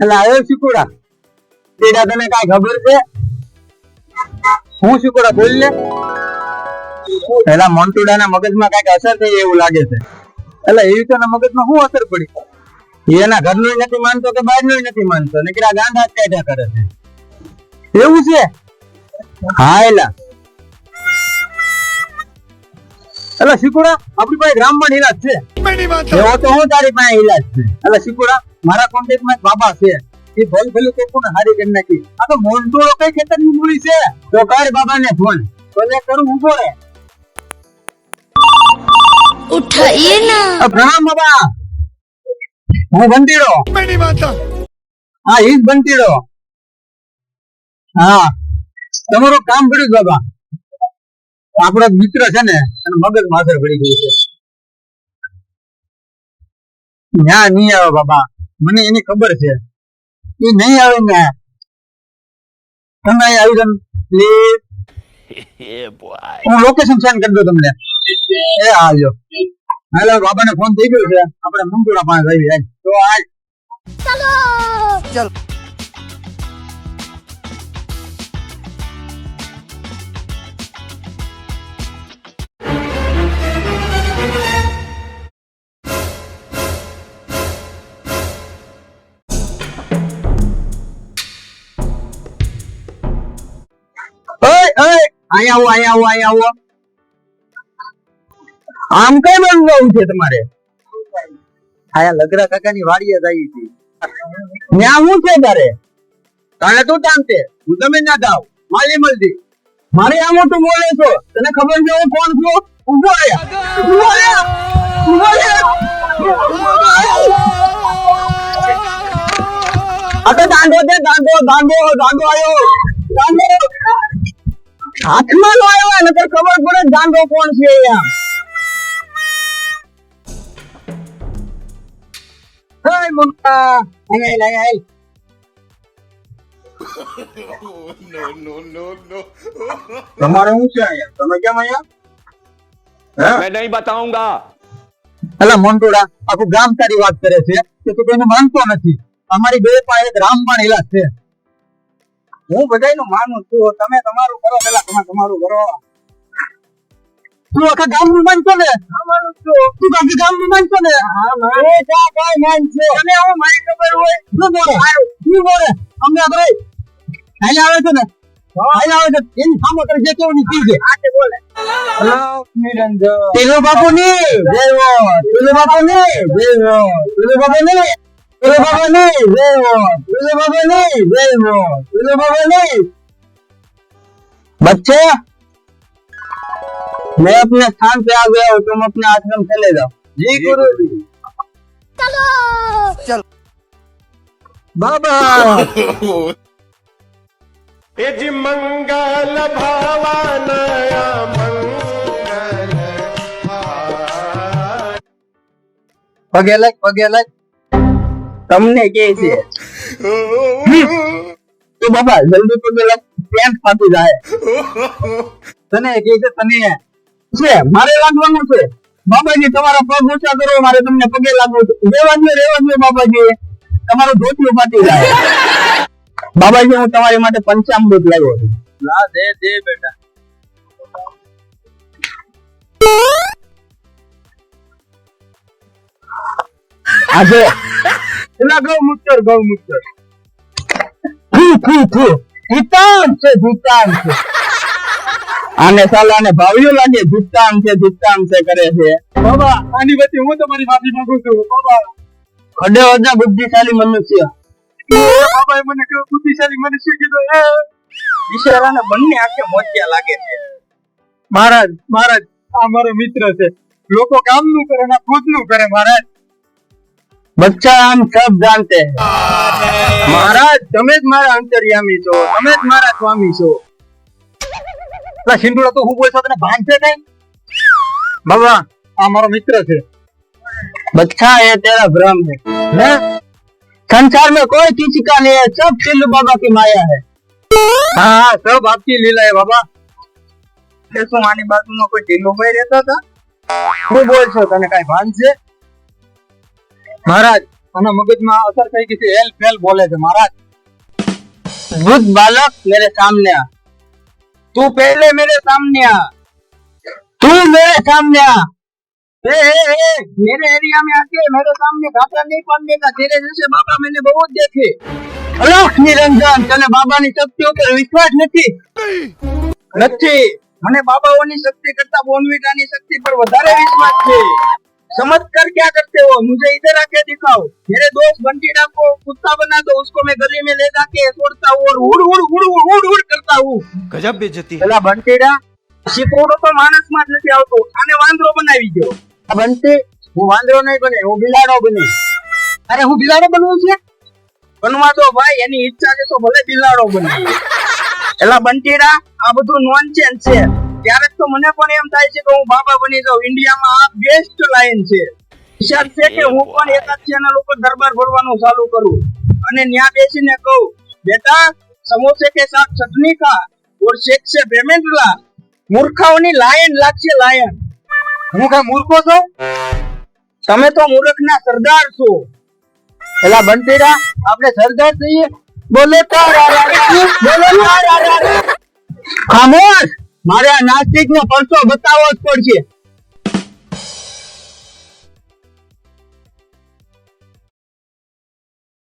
એટલે આવ્યો શીકુડા તેડા તને કઈ ખબર છે? હું શીકુડા બોલ લે. પેલા મોન્ટુડાના મગજમાં કંઈક અસર થઈ એવું લાગે છે. એટલે એવી તો મગજમાં શું અસર પડી? એના ઘરનું નથી માનતો કે બહારનું નથી માનતો. નીકળ્યા ગાંધા જ કાઢ્યા કરે છે. એવું છે? હા, એલા. એટલે શીકુડા આપણી પાસે બ્રાહ્મણ ઈલાજ છે. એવો તો હું તારી પાસે ઈલાજ છે. એટલે શિકુડા મારા કોન્ટેક્ટમાં બાબા છે. એ ભલ ભલે કોકુને હારી કરી નાખી? આ તો મોન્ટોળો કઈ ખેતરની મૂડી છે? તો કર બાબા ને ફોન તો કરું ઊભો રે ઉઠાઈએ ના. પ્રણામ બાબા. હું બંટીડો. મેરી માતા હા ઈ બંટીડો. હા. તમારું કામ પડ્યું બાબા. આપણો મિત્ર છે ને અને મગજ માથે પડી ગયું છે. ના નહીં આવે બાબા. મને એની ખબર છે. એ નહીં આવે ને. તમે આવી તમે પ્લીઝ હું લોકેશન સેન્ડ કરી દઉં તમને. એ આવજો હેલો બાબાને ફોન થઈ ગયો છે આપણે મંગુડા પાસે આવી જાય તો આજ ઓય ઓય અહીંયા આવો અહીંયા આવો અહીંયા આવો આમ કઈ બનવું છે તમારે? આયા લગરા કાકાની વાડીએ જ આવી હતી. ન્યા હું છે તારે? તારે તું તામ હું તમે ના જાવ માલી મલદી મારે આ મોટું બોલે છો. તને ખબર છે હું કોણ છું? ઊભો રે. ઊભો રે. ઊભો રે. આ તો દાંડો દે દાંડો દાંડો દાંડો આવ્યો દાંડો. હાથમાં નો આવ્યો ને તો ખબર પડે દાંડો કોણ છે અહીંયા. multa. Ay, ay, ay, ay. no, no, no, no. તમારે શું છે અહીંયા તમે કેમ અહીંયા મેં નહીં બતાવુંગા અલા મોન્ટોડા આખું ગામ તારી વાત કરે છે કે તું કોઈને માનતો નથી અમારી બે પાસે રામ માણેલા છે હું બધાયનું માનું છું તમે તમારું કરો પેલા તમે તમારું કરો તું આખા ગામ નું માનશો ને માનું છું તું આખા ગામ નું માનશો ને એ જા કાઈ માનશો તને હું મારી ખબર હોય તું બોલે તું બોલે અમને આપણે હાલ આવે છે ને હાલ આવે છે એની સામે કરે જે કેવું ની કીધે આતે બોલે હેલો નિરંજન ટીલુ બાપુ ની દેવો ટીલુ બાપુ ની દેવો ટીલુ બાપુ ની ટીલુ બાપુ ની દેવો ટીલુ બાપુ ની દેવો ટીલુ બાપુ ની बच्चे मैं अपने स्थान पे आ गया हूँ तुम अपने आश्रम चले जाओ जी गुरु जी चलो बाबा એ જી મંગલ ભાવાનયા મંગલ પગે લાગ પગે લાગ તમને કે છે તો બાબા જલ્દી પગે લાગ પેન્ટ ફાટી જાય તને કે છે તને છે મારે લાગવાનું છે. બાબાજી તમારા પગ ઊંચા કરો મારે તમને પગે લાગવું છે. રેવા દો રેવા દો બાબાજી. તમારો ધોતિયું ફાટી જાય. બાબાજી હું તમારી માટે પંચામૃત લાવ્યો છું. લા દે દે બેટા. આજે એલા ગૌમૂત્ર ગૌમૂત્ર. ફૂ ફૂ ફૂ. ભૂતાન છે ભૂતાન છે આને સાલાને ભાવ્યું લાગે ભૂતાન છે ભૂતાન છે કરે છે. બાબા આની વચ્ચે હું તમારી માફી માંગુ છું. બાબા. ખડે હોજા બુદ્ધિશાળી મનુષ્ય. બાબાએ મને કહ્યું બુદ્ધિશાળી મનુષ્ય કીધો એ ઈશારાને બંને આંખે મોતિયા લાગે છે. મહારાજ મહારાજ આ મારો મિત્ર છે. લોકો કામનું કરે ને ખુદનું કરે મહારાજ. બચ્ચા આમ સબ જાનતે મહારાજ તમે જ મારા અંતર્યામી છો. તમે જ મારા સ્વામી છો. પેલા શિંદુડા તો હું બોલશો તને ભાન છે કઈ बाबा हमारा मित्र थे बच्चा है तेरा भ्रम है हैं? संसार में कोई किसी का नहीं है सब टिल्लू बाबा की माया है हाँ हाँ सब आपकी लीला है बाबा એ શું આની બાજુમાં કોઈ ઢીલુભાઈ રહેતા હતા શું બોલ છો તને કઈ ભાન છે મહારાજ આના મગજમાં અસર થઈ ગઈ છે એલ ફેલ બોલે છે મહારાજ बुद्ध बालक मेरे सामने आ तू पहले मेरे सामने आ तू मेरे सामने आ ए, ए, ए, मेरे एरिया में आके मेरे सामने घाटा नहीं पड़ने का तेरे जैसे बाबा मैंने बहुत देखे અલખ નિરંજન તને બાબાની શક્તિઓ પર વિશ્વાસ નથી નથી મને બાબાઓની શક્તિ કરતા બોનવીટાની શક્તિ પર વધારે વિશ્વાસ છે समझ कर क्या करते हो मुझे इधर आके दिखाओ मेरे दोस्त बंटीड़ा को कुत्ता बना दो उसको मैं गली में ले जाके छोड़ता हूँ और उड़ उड़ उड़ उड़ उड़ उड़ करता हूँ गजब बेइज्जती પેલા બંટીડા શીખવડો તો માણસમાં જ નથી આવતો આને વાંદરો બનાવી દો આ બંટી હું વાંદરો નહીં બને હું બિલાડો બની અરે હું બિલાડો બનવું છે બનવા દો ભાઈ એની ઈચ્છા છે તો ભલે બિલાડો બને એલા બંટીડા આ બધું નોનસેન્સ છે ક્યારેક તો મને પણ એમ થાય છે કે હું બાબા બની જાઉં. ઇન્ડિયામાં આ બેસ્ટ લાઈન છે. વિચાર છે કે હું પણ એકાદ ચેનલ ઉપર દરબાર ભરવાનું ચાલુ કરું. અને ત્યાં બેસીને કહું બેટા સમોસે કે સાથ ચટણી ખા. ઓર શેક છે પેમેન્ટ લા. મૂર્ખાઓની લાયન લાગશે લાયન. હું કઈ મૂર્ખો છો? તમે તો મૂર્ખના સરદાર છો. એલા બંટીરા આપણે સરદાર થઈએ બોલે તાર બોલે ખામોશ! મારે આ નાસ્તિક નો પરચો બતાવવો જ પડશે.